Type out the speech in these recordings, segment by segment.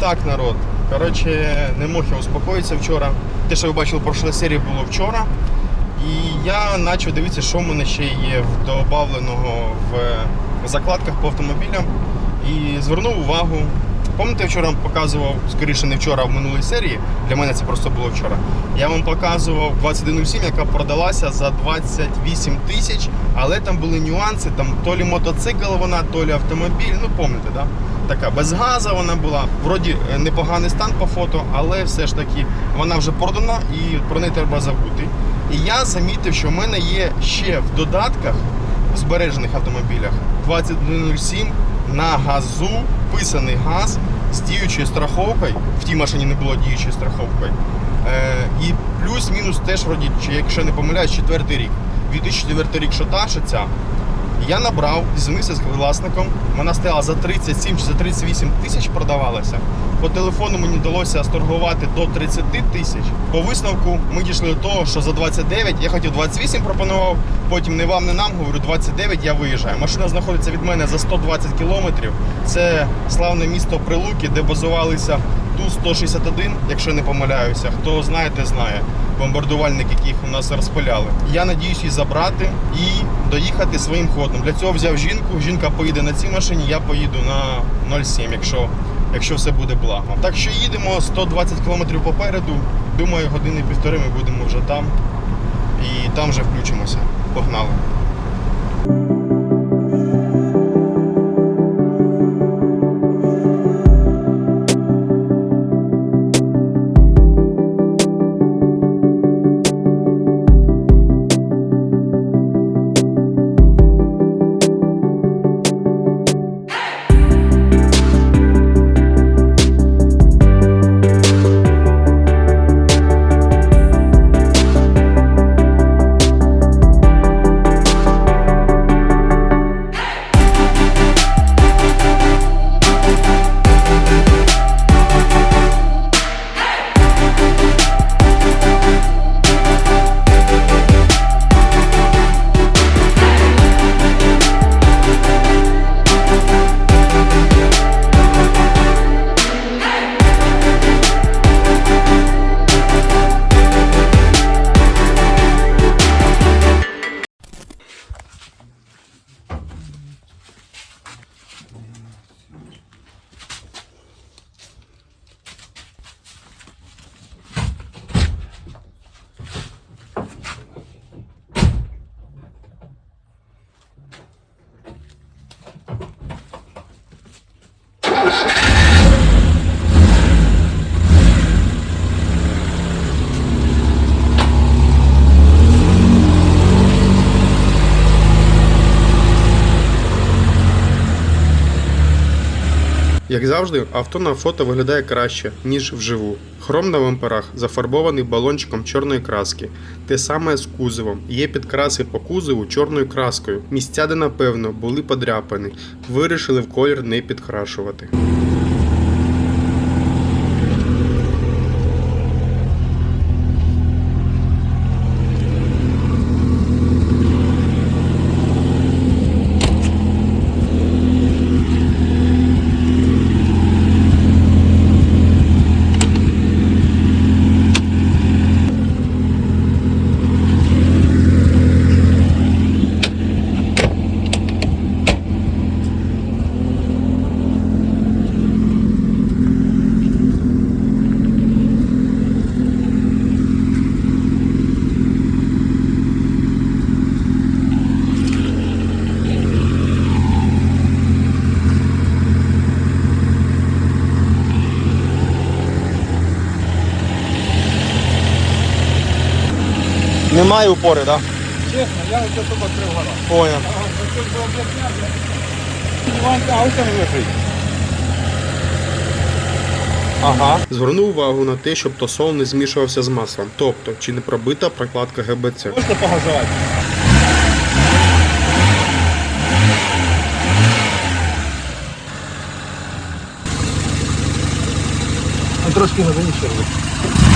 так, народ. Коротше, не мог я успокоїтися вчора. Те, що ви бачили в прошлій серії, було вчора. І я почав дивитися, що в мене ще є добавленого в закладках по автомобілям. І звернув увагу. Пам'ятаєте, вчора вам показував, скоріше не вчора, а в минулій серії. Для мене це просто було вчора. Я вам показував 2107, яка продалася за 28 тисяч, але там були нюанси, там то лі мотоцикл вона, то лі автомобіль. Ну, пам'ятаєте, да? Така без газу вона була. Вроді е, непоганий стан по фото, але все ж таки вона вже продана і про неї треба забути. І я замітив, що в мене є ще в додатках в збережених автомобілях 2107 на газу вписаний газ з діючою страховкою. В тій машині не було діючої страховкою. Е, і плюс-мінус теж вроді, якщо не помиляюсь, четвертий рік. 2004 рік, що та, що ця. Я набрав, дізвонився з власником. Вона стояла за 37 чи за 38 тисяч продавалася. По телефону мені вдалося сторгувати до 30 тисяч. По висновку ми дійшли до того, що за 29 я хотів 28 пропонував. Потім не вам, не нам говорю, 29 я виїжджаю. Машина знаходиться від мене за 120 кілометрів. Це славне місто Прилуки, де базувалися Ту-161, якщо не помиляюся. Хто знає, знає. Бомбардувальник, яких у нас розпиляли. Я надіюсь її забрати і доїхати своїм ходом. Для цього взяв жінку. Жінка поїде на цій машині, я поїду на 0,7, якщо, якщо все буде благо. Так що їдемо 120 км попереду. Думаю, години півтори ми будемо вже там. І там вже включимося. Погнали. Як завжди, авто на фото виглядає краще, ніж вживу. Хром на бамперах зафарбований балончиком чорної краски. Те саме з кузовом. Є підкраси по кузову чорною краскою. Місця, де напевно були подряпані. Вирішили в колір не підкрашувати. Немає упори, так? Чесно, я ось тут відкрив. Автом лежить. Ага. Звернув увагу на те, щоб тосол не змішувався з маслом. Тобто, чи не пробита прокладка ГБЦ. Можна погазувати? Трошки ще робити.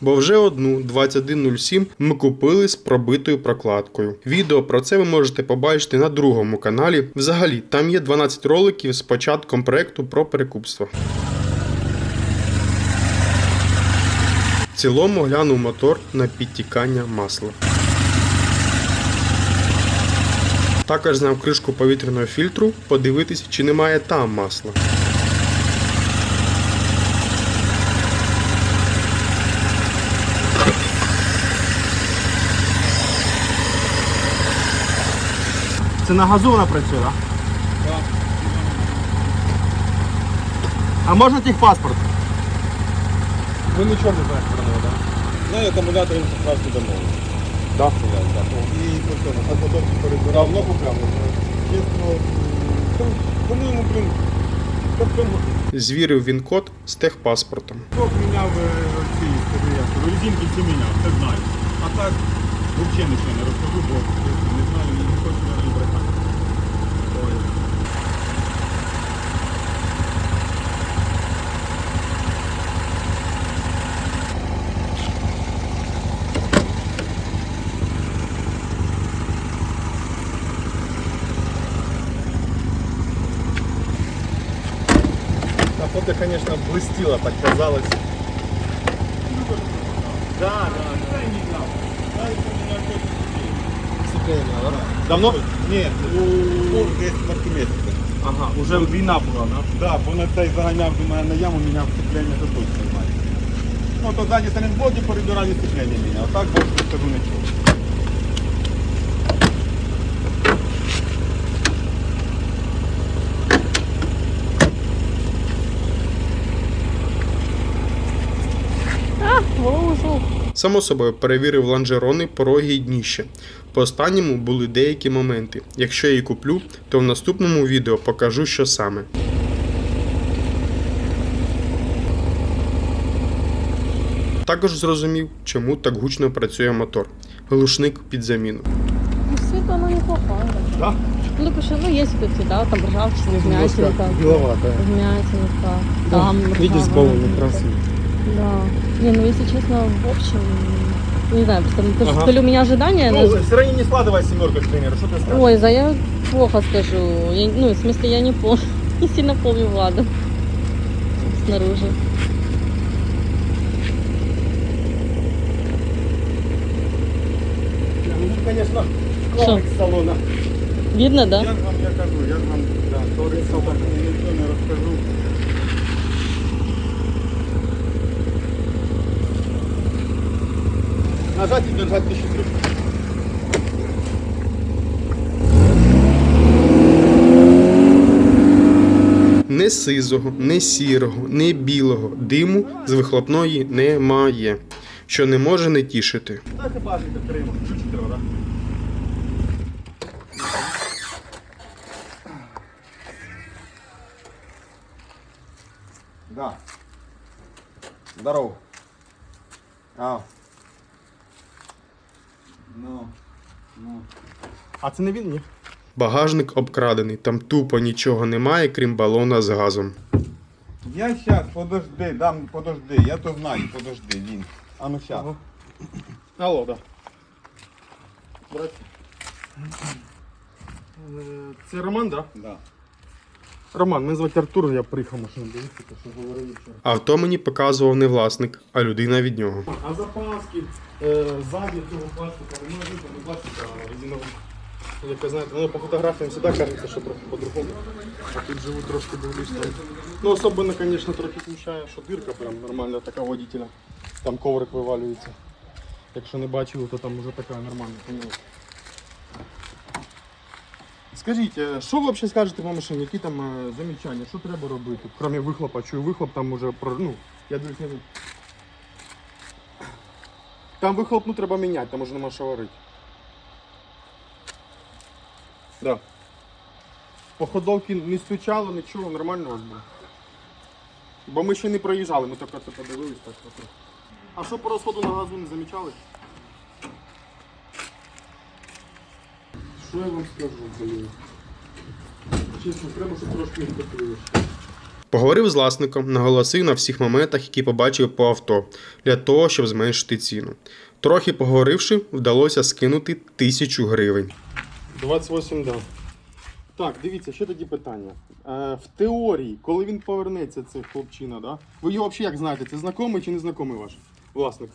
Бо вже одну 2107 ми купили з пробитою прокладкою. Відео про це ви можете побачити на другому каналі. Взагалі, там є 12 роликів з початком проекту про перекупство. В цілому глянув мотор на підтікання масла. Також зняв кришку повітряного фільтру, подивитись, чи немає там масла. Це на газу вона працює, так? Так. А можна техпаспорт? Ви нічого не знаєте про нього, так? Знаю, акумулятор він справді домов. Так. І просто на потім перебирав. Давно купляв. Чесно, ну, по-моєму, блін. Звірив він код з техпаспортом. Бог міняв ці, скажи я, резинки всі міняв, це знаю. А так, взагалі нічого не розкажу, бо чесно, не знаю, не хочу навіть брехати. Ой. На фото, конечно, блестіло, так казалось. Да, да. Сцепление, да? Давно? Ні, ну, десь марки. Ага, уже війна була, да? Так, бо на цей заганяв до мене на яму, міняв сцеплення, то точно знаю. Ну, то ззаді сайлентблоки перебирали сцеплення міняв, а так більше не скажу нічого. Само собою перевірив лонжерони, пороги і дніще. По останньому були деякі моменти. Якщо я її куплю, то в наступному відео покажу, що саме. Також зрозумів, чому так гучно працює мотор. Глушник під заміну. Ну, світло неплохое. Да? Ну, потому что, ну, есть тут всегда, там ржавчина, вмятинка. Беловатая. Вмятинка. Там Видите, с ржавая. Да. Не, ну, если честно, в общем, не знаю, просто ну, то, Ага. что то ли у меня ожидания, Ну, но- все равно не складывай семерка, к примеру, что ты скажешь? Ой, за я плохо скажу. Я, ну, в смысле, я не помню, не сильно помню Влада снаружи. Ну, конечно, классик салона. Видно, да? Я ж вам, я кажу, я ж вам, да, солдат, я нічого не розкажу. Нажать и держать тысячу трюк. Не сизого, не сірого, не білого диму з вихлопної немає, що не може не тішити. Дайте отримати. Ключі треба, да? Да. Здорово. А. Ну, ну. А це не він, ні? Багажник обкрадений, там тупо нічого немає, крім балона з газом. Я щас, подожди, дам, подожди, я то знаю, подожди, він. А ну щас. Ага. Алло, да. Здрасте. Е, Це Роман, да? Да. Роман, мене звати Артур, я приїхав машину дивитися, що говорили вчора. Авто мені показував не власник, а людина від нього. А запаски, е, ззаді цього пластика, немає ну, не пластика, а резинового. Як ви знаєте, воно по фотографіям завжди кажеться, що трохи по-другому. А тут живу трошки дивлюсь там. Ну особливо, звісно, трохи смущає, що дирка прям нормальна така водителя. Там коврик вивалюється. Якщо не бачили, то там вже така нормальна. Скажіть, е, що ви взагалі скажете по машині, які там е, замічання, що треба робити? Крім вихлопа, чую вихлоп там уже про. Ну, я дивлюсь, не там вихлоп ну, треба міняти, там уже нема що варити. Да. По ходовці не стучало, нічого, нормально у вас було. Бо ми ще не проїжджали, ми тільки це подивились так. от. А що по розходу на газу не замічали? Що я вам скажу, блін? Чесно, треба, щоб трошки не Поговорив з власником, наголосив на всіх моментах, які побачив по авто, для того, щоб зменшити ціну. Трохи поговоривши, вдалося скинути тисячу гривень. 28, да. Так, дивіться, ще тоді питання. Е, в теорії, коли він повернеться, цей хлопчина, да? ви його взагалі як знаєте, це знайомий чи не знайомий ваш власник?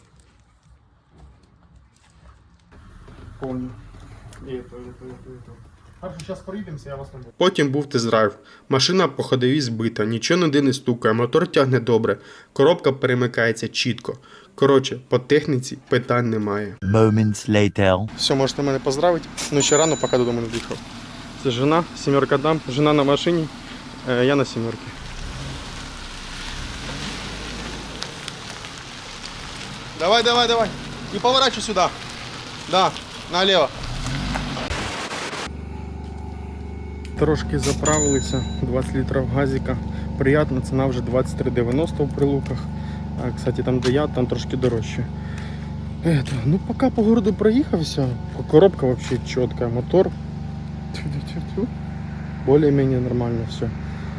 Помню. То, то, то, то. Не. Потім був тест-драйв. Машина по ходовій збита, нічого ніде не стукає, мотор тягне добре, коробка перемикається чітко. Коротше, по техніці питань немає. Moments later. Все, можете мене поздравити. Ну ще рано, поки додому не доїхав. Це жена, сімерка дам, жена на машині, е, я на сімерці. Давай, давай, давай. І поворачивай сюди. Да, налево. Трошки заправилися, 20 літрів газика. Приятна ціна вже 23,90 в прилуках. А, кстати, там де я, там трошки дорожче. Это, ну пока по городу проехался, коробка вообще четкая, мотор более-менее нормально все.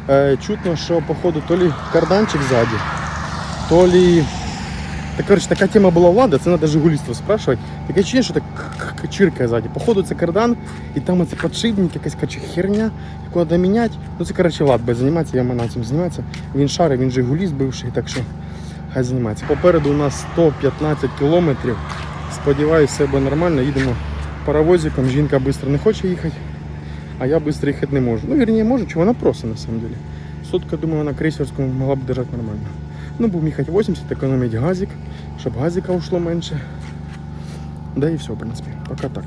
Э, чутно, что походу то ли карданчик сзади, то ли... Так, короче, такая тема была Влада, это надо жигулистов спрашивать. Такое ощущение, что это к- к- чиркає сзади. Походу це кардан, і там оце подшипник, якась короче, херня, яку треба міняти. Ну це, короче, Влад буде займатися, я маю цим займатися. Він шарить, він жигуліст бивший, так що хай займається. Попереду у нас 115 кілометрів. Сподіваюсь, все буде нормально. Їдемо паровозиком. Жінка швидко не хоче їхати, а я швидко їхати не можу. Ну, вірніше, можу, чи вона просто на самом деле. Сотка, думаю, на крейсерському могла б держати нормально. Ну, будемо їхати 80, економить газик, щоб газика ушло менше. Да і все, в принципі. Пока так.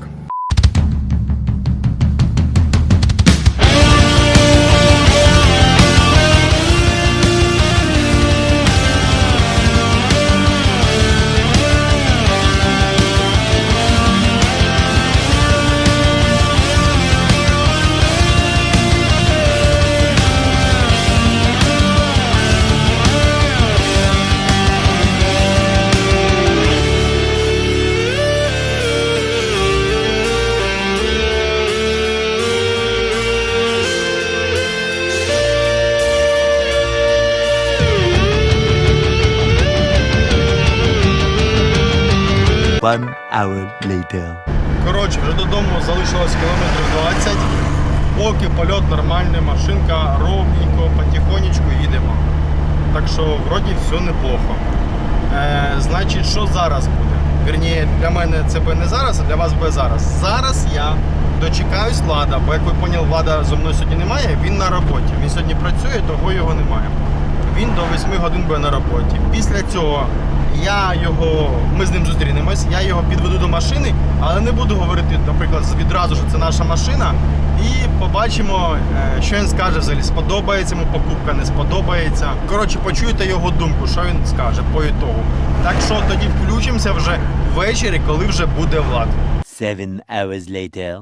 Later. Коротше, вже додому залишилось кілометрів 20. Поки польот нормальний, машинка ровненько, потихонечку їдемо. Так що вроді все неплохо. Е, значить, що зараз буде? Вірніше, для мене це буде не зараз, а для вас буде зараз. Зараз я дочекаюсь Влада, бо як ви поняли, Влада зо мною сьогодні немає, він на роботі. Він сьогодні працює, того його немає. Він до 8 годин буде на роботі. Після цього я його, ми з ним зустрінемось, я його підведу до машини, але не буду говорити, наприклад, відразу, що це наша машина. І побачимо, е, що він скаже взагалі, сподобається йому покупка, не сподобається. Коротше, почуєте його думку, що він скаже по ітогу. Так що тоді включимося вже ввечері, коли вже буде влад. Seven hours later.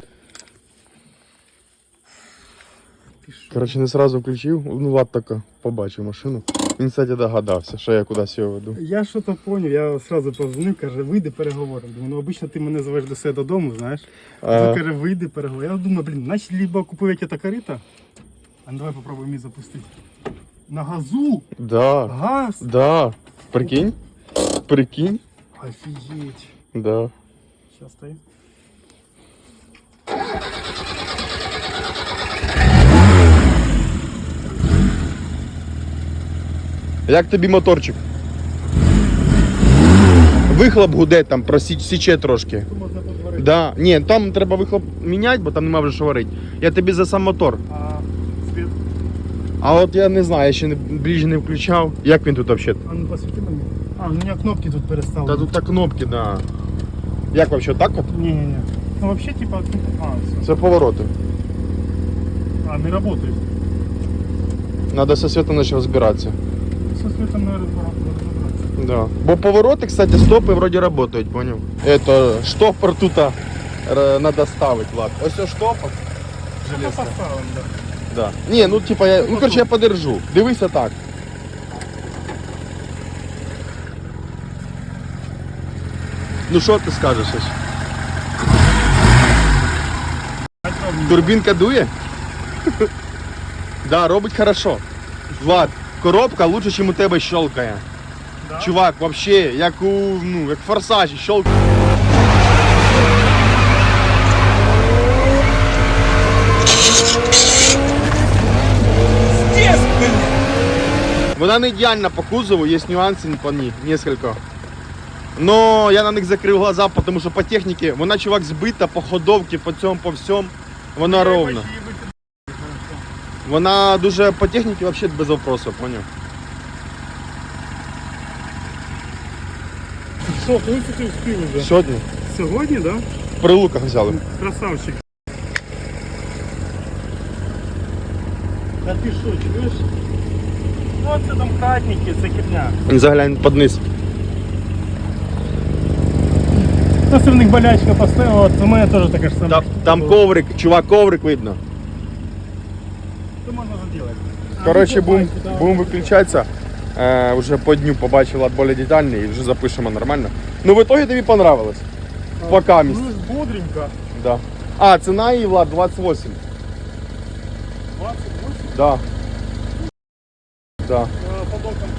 Коротше, не одразу включив, ну Влад тако побачив машину. Він, кстати, догадався, що я кудись його веду. Я що то поняв, я одразу позвонив, каже, вийди переговоримо. Думаю, ну обично ти мене зовеш до себе додому, знаєш. А. Він каже, вийди переговоримо. Я думаю, блін, значить, либо купив я тебе корита. А ну давай попробуємо її запустити. На газу! Да, Газ! да. Прикинь? Прикинь? Офігеть. Да. Сейчас стоїть. Як тобі моторчик? Вихлоп гуде там, просіче трошки. Можна. Да. Ні, там треба вихлоп міняти, бо там нема вже що варити. Я тобі за сам мотор. А світ. А от я не знаю, я ще не, ближче не включав. Як він тут взагалі? А ну посвіти мені. А, ну у мене кнопки тут перестали. Та тут так кнопки, да. Як взагалі, так от? Не-не-не. Ну вообще типа, а, все. Це повороти. А, не работает. Надо со світом наче розбиратися. Со светом, наверное, пора разобраться. Да. Бо повороти, кстати, стопи вроді працюють, поняв? Это штопор тут а, р- надо ставити, Влад. Ось ось штопор. Ну, Железно. поставим, да. Да. Ні, ну типа я. Ну короче, я подержу. Дивися так. Ну що ти скажеш? ось? Опять ровненько. Турбінка дує? да, робить хорошо. Влад, коробка лучше, ніж у тебе щелкає. Чувак, вообще, як у ну, як форсажі, щелкає. Вона не ідеальна по кузову, є нюанси по ній, несколько. Но я на них закрив глаза, тому що по техніці вона чувак збита по ходовці, по цьому, по всьому. Вона ровна. Вона дуже по техніці взагалі без вопросу, поняв? Що, коли це ти встиг вже? Сьогодні Сьогодні, так? Да? в прилуках взяли. Красавчик. А ти що, чуєш? Ну це там хатники, це херня. Заглянь під низ. Та це в них болячка поставила, от у мене теж така ж сама. Там, там коврик, чувак, коврик видно. Коротше, будемо будем виключатися. Е, вже по дню побачила більш детально і вже запишемо нормально. Ну в итоге тобі понравилось. Пока місць. Ну, бодренько. Да. А, ціна її, Влад, 28. 28 Да. Да. е, по бокам.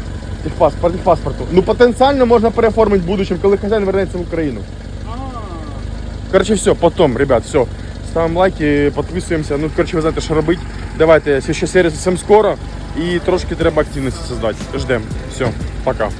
Техпаспорт, техпаспорту. Ну потенціально можна переоформити в будущем, коли хазяїн вернеться в Україну. А, Коротше, все, потом, ребят, все. Ставимо лайки, підписуємося. Ну, коротше, ви знаєте, що робити. Давайте, ще сервіс, всім скоро. І трошки треба активності создати. Ждемо. Все, пока.